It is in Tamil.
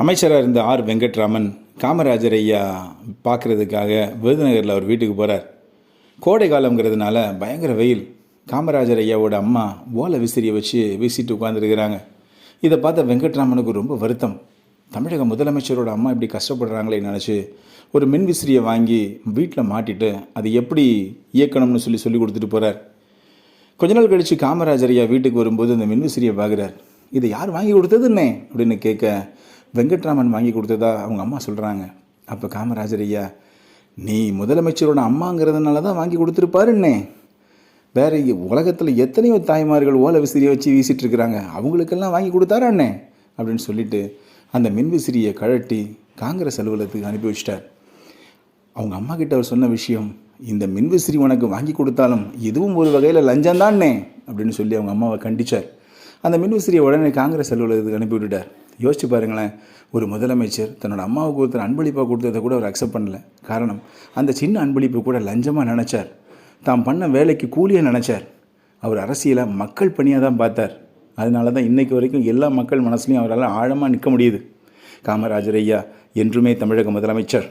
அமைச்சராக இருந்த ஆர். வெங்கட்ராமன் காமராஜர் ஐயா பார்க்குறதுக்காக விருதுநகரில் அவர் வீட்டுக்கு போகிறார் கோடை காலங்கிறதுனால பயங்கர வெயில். காமராஜர் ஐயாவோட அம்மா ஓலை விசிறியை வச்சு வீசிட்டு உட்காந்துருக்கிறாங்க இதை பார்த்த வெங்கட்ராமனுக்கு ரொம்ப வருத்தம். தமிழக முதலமைச்சரோட அம்மா இப்படி கஷ்டப்படுறாங்களே நினச்சி ஒரு மின் விசிறியை வாங்கி வீட்டில் மாட்டிட்டு அது எப்படி இயக்கணும்னு சொல்லி சொல்லி கொடுத்துட்டு போகிறார் கொஞ்ச நாள் கழித்து காமராஜர் ஐயா வீட்டுக்கு வரும்போது அந்த மின் விசிறியை பார்க்குறார். இதை யார் வாங்கி கொடுத்ததுன்னே அப்படின்னு கேட்க வெங்கட்ராமன் வாங்கி கொடுத்ததா அவங்க அம்மா சொல்கிறாங்க அப்போ காமராஜர் ஐயா நீ முதலமைச்சரோட அம்மாங்கிறதுனால தான் வாங்கி கொடுத்துருப்பாருன்னே வேற உலகத்தில் எத்தனையோ தாய்மார்கள் ஓலை விசிறியை வச்சு வீசிட்டு இருக்கிறாங்க. அவங்களுக்கெல்லாம் வாங்கி கொடுத்தாரா அண்ணே? அப்படின்னு சொல்லிட்டு அந்த மின்விசிறியை கழட்டி காங்கிரஸ் அலுவலகத்துக்கு அனுப்பி வச்சிட்டார். அவங்க அம்மா கிட்ட அவர் சொன்ன விஷயம் இந்த மின்விசிறி உனக்கு வாங்கி கொடுத்தாலும் இதுவும் ஒரு வகையில் லஞ்சம் தானே அப்படின்னு சொல்லி அவங்க அம்மாவை கண்டிச்சார். அந்த மின்விசிறியை உடனே காங்கிரஸ் அலுவலகத்துக்கு அனுப்பி விட்டுட்டார். யோசிச்சு பாருங்களேன் ஒரு முதலமைச்சர் தன்னோட அம்மாவுக்கு ஒருத்தர் அன்பளிப்பாக கொடுத்ததை கூட அவர் அக்செப்ட் பண்ணல. காரணம் அந்த சின்ன அன்பளிப்பு கூட லஞ்சமாக நினச்சார். தாம் பண்ண வேலைக்கு கூலியை நினச்சார். அவர் அரசியலை மக்கள் பணியாக தான் பார்த்தார். அதனால தான் இன்றைக்கு வரைக்கும் எல்லா மக்கள் மனசுலையும் அவரால் ஆழமாக நிற்க முடியுது. காமராஜர் ஐயா என்றுமே தமிழக முதலமைச்சர்.